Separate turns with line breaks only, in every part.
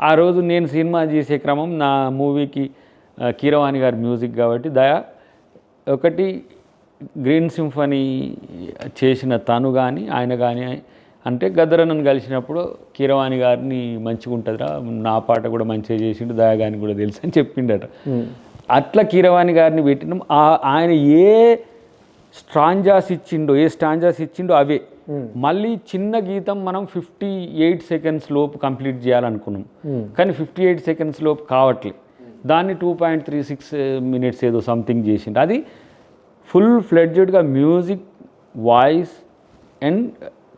ఆ రోజు నేను సినిమా చేసే క్రమం నా మూవీకి కీరవాణి గారి మ్యూజిక్ కాబట్టి దయా ఒకటి గ్రీన్ సింఫనీ చేసిన తను కానీ ఆయన కానీ అంటే గద్దరన్నను కలిసినప్పుడు కీరవాణి గారిని మంచిగా ఉంటుందిరా నా పాట కూడా మంచిగా చేసిండు దయా గారిని కూడా తెలుసు అని చెప్పిండట. అట్లా కీరవాణి గారిని పెట్టినాం. ఆ- ఆయన ఏ స్ట్రాంజాస్ ఇచ్చిండో ఏ స్టాంజాస్ ఇచ్చిండో అవే. మళ్ళీ చిన్న గీతం మనం ఫిఫ్టీ ఎయిట్ సెకండ్స్ లోపు కంప్లీట్ చేయాలనుకున్నాం. కానీ ఫిఫ్టీ ఎయిట్ సెకండ్స్ లోపు కావట్లే. దాన్ని two point three six minutes ఏదో సంథింగ్ చేసిండు. అది full ఫ్లెడ్జెడ్గా music voice and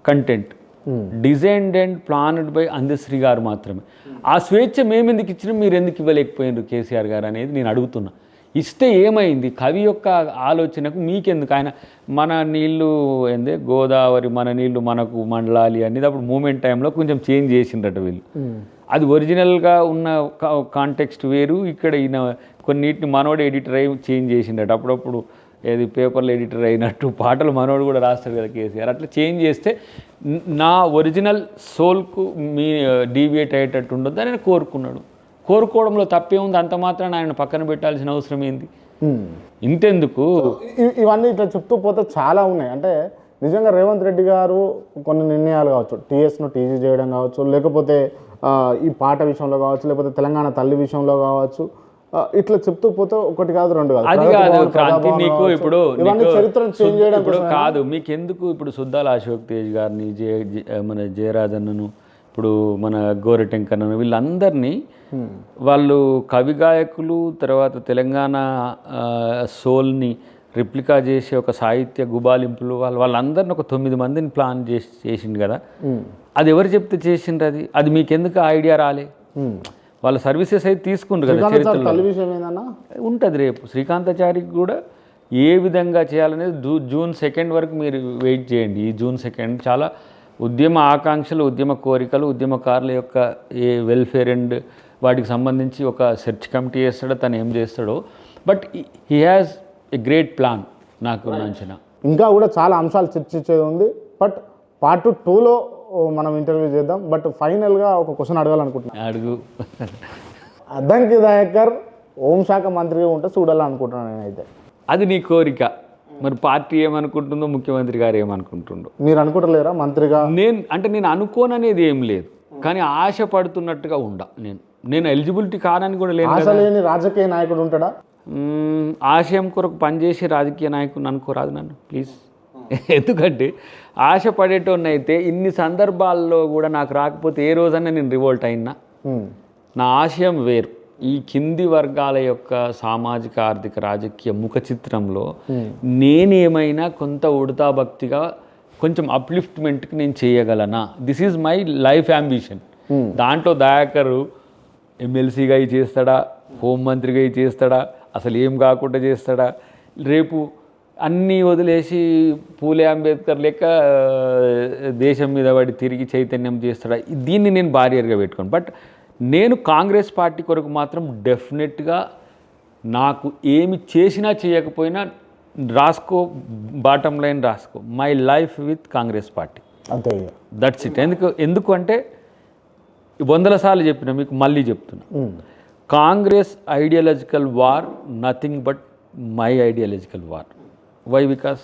content. Designed and planned by Andasri garu మాత్రమే. ఆ స్వేచ్ఛ మేము ఎందుకు ఇచ్చినాం మీరు ఎందుకు ఇవ్వలేకపోయినారు కేసీఆర్ గారు అనేది నేను అడుగుతున్నా. ఇస్తే ఏమైంది? కవి యొక్క ఆలోచనకు మీకెందుకు? ఆయన మన నీళ్ళు ఏందే? గోదావరి మన నీళ్ళు మనకు మండలాలి అనేది అప్పుడు మూమెంట్ టైంలో కొంచెం చేంజ్ చేసిండట వీళ్ళు. అది ఒరిజినల్గా ఉన్న కాంటెక్స్ట్ వేరు. ఇక్కడ ఈయన కొన్నిటిని మనోడు ఎడిటర్ అయి చేంజ్ చేసిండట. అప్పుడప్పుడు ఏది పేపర్లో ఎడిటర్ అయినట్టు పాటలు మనోడు కూడా రాస్తాడు కదా కేసీఆర్. అట్లా చేంజ్ చేస్తే న- ఒరిజినల్ సోల్కు మీ డీవియేట్ అయ్యేటట్టు ఉండొద్దని ఆయన కోరుకున్నాడు. కోరుకోవడంలో తప్పేముంది అంత మాత్రాన ఆయన పక్కన పెట్టాల్సిన అవసరం ఏంది. ఇంతెందుకు
ఇవన్నీ ఇట్లా చెప్తూ పోతే చాలా ఉన్నాయి అంటే నిజంగా రేవంత్ రెడ్డి గారు కొన్ని నిర్ణయాలు కావచ్చు టీఎస్ను టీజీ చేయడం కావచ్చు లేకపోతే ఈ పాట విషయంలో కావచ్చు లేకపోతే తెలంగాణ తల్లి విషయంలో కావచ్చు ఇట్లా చెప్తూ పోతే ఒకటి కాదు రెండు కాదు
అది కాదు క్రాంతి నీకు. ఇప్పుడు
చరిత్రను చేంజ్ చేయడం.
కాదు మీకు ఎందుకు ఇప్పుడు సుద్దాల అశోక్ తేజ్ గారిని జయ- మన జయరాజన్నను ఇప్పుడు మన గోరెటెంకన్నను వీళ్ళందరినీ వాళ్ళు కవి గాయకులు తర్వాత తెలంగాణ సోల్ని రిప్లికా చేసే ఒక సాహిత్య గుబాలింపులు వాళ్ళు వాళ్ళందరిని ఒక తొమ్మిది మందిని ప్లాన్ చేసి చేసిండు కదా. అది ఎవరు చెప్తే చేసిండ్రు అది? అది మీకెందుకు ఐడియా రాలే. వాళ్ళ సర్వీసెస్ అయితే తీసుకుండ్రు కదా చరిత్రలో. ఉంటుంది రేపు. శ్రీకాంతాచారికి కూడా ఏ విధంగా చేయాలనేది జూ జూన్ సెకండ్ వరకు మీరు వెయిట్ చేయండి. ఈ జూన్ సెకండ్ చాలా ఉద్యమ ఆకాంక్షలు ఉద్యమ కోరికలు ఉద్యమకారుల యొక్క ఏ వెల్ఫేర్ అండ్ వాటికి సంబంధించి ఒక సెర్చ్ కమిటీ చేస్తాడో తను ఏం చేస్తాడో. But he has a great plan నాకు అంచనా.
ఇంకా కూడా చాలా అంశాలు చర్చించేది ఉంది. బట్ పార్ట్ టూలో మనం ఇంటర్వ్యూ చేద్దాం. బట్ ఫైనల్గా ఒక క్వశ్చన్ అడగాలనుకుంటున్నాను
అడుగు.
అద్దంకి దయాకర్ హోంశాఖ మంత్రిగా ఉంటే చూడాలనుకుంటున్నాను నేనైతే.
అది నీ కోరిక. మరి పార్టీ ఏమనుకుంటుందో ముఖ్యమంత్రి గారు ఏమనుకుంటుండో.
మీరు అనుకుంటలేరా మంత్రిగా?
నేను అంటే నేను అనుకోననేది ఏం లేదు. కానీ ఆశ పడుతున్నట్టుగా ఉండ నేను. నేను ఎలిజిబిలిటీ కానని కూడా
ఆశ లేని రాజకీయ నాయకుడు ఉంటాడా?
ఆశయం కొరకు పనిచేసే రాజకీయ నాయకుని అనుకోరాదు నన్ను ప్లీజ్. ఎందుకంటే ఆశ పడేటోన్ని అయితే ఇన్ని సందర్భాల్లో కూడా నాకు రాకపోతే ఏ రోజన్నా నేను రివోల్ట్ అయినా. నా ఆశయం వేరు. ఈ కింది వర్గాల యొక్క సామాజిక ఆర్థిక రాజకీయ ముఖ చిత్రంలో నేనేమైనా కొంత ఉడతా భక్తిగా కొంచెం అప్లిఫ్ట్మెంట్కి నేను చేయగలనా? This is my life ambition దాంట్లో దయాకరు ఎమ్మెల్సీగా ఇది చేస్తాడా? హోంమంత్రిగా ఇది చేస్తాడా? అసలు ఏం కాకుండా చేస్తాడా? రేపు అన్నీ వదిలేసి పూలే అంబేద్కర్ లెక్క దేశం మీద పడి తిరిగి చైతన్యం చేస్తాడా? దీన్ని నేను బారియర్గా పెట్టుకోను. బట్ నేను కాంగ్రెస్ పార్టీ కొరకు మాత్రం డెఫినెట్గా నాకు ఏమి చేసినా చేయకపోయినా రాసుకో బాటమ్ లైన్ రాసుకో. My life with Congress party.
అంతే.
దట్స్ ఇట్ ఎందుకు ఎందుకు అంటే వందల సార్లు చెప్పిన మీకు మళ్ళీ చెప్తున్నా. Congress ideological war nothing but my ideological war why because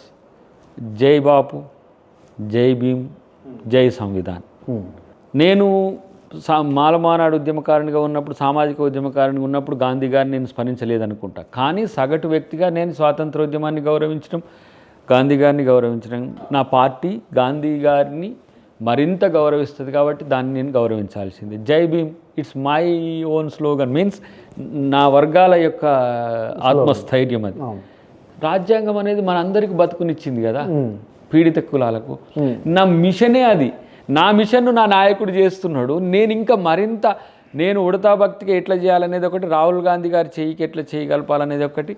Jai Bapu Jai Bhim జై సంవిధాన్. నేను మాలమానాడు ఉద్యమకారునిగా ఉన్నప్పుడు సామాజిక ఉద్యమకారునిగా ఉన్నప్పుడు గాంధీ గారిని నేను స్మరించలేదనుకుంటా. కానీ సగటు వ్యక్తిగా నేను స్వాతంత్రోద్యమాన్ని గౌరవించడం గాంధీ గారిని గౌరవించడం నా పార్టీ గాంధీ గారిని మరింత గౌరవిస్తుంది కాబట్టి దాన్ని నేను గౌరవించాల్సింది. Jai Bhim it's my own slogan means నా వర్గాల యొక్క ఆత్మస్థైర్యం అది. రాజ్యాంగం అనేది మనందరికి బతుకునిచ్చింది కదా. పీడిత కులాలకు. నా మిషనే అది. నా మిషన్ను నా నాయకుడు చేస్తున్నాడు. నేను ఇంకా మరింత నేను ఉడతా భక్తికి ఎట్లా చేయాలనేది ఒకటి రాహుల్ గాంధీ గారి చెయ్యికి ఎట్లా చేయగలపాలనేది ఒకటి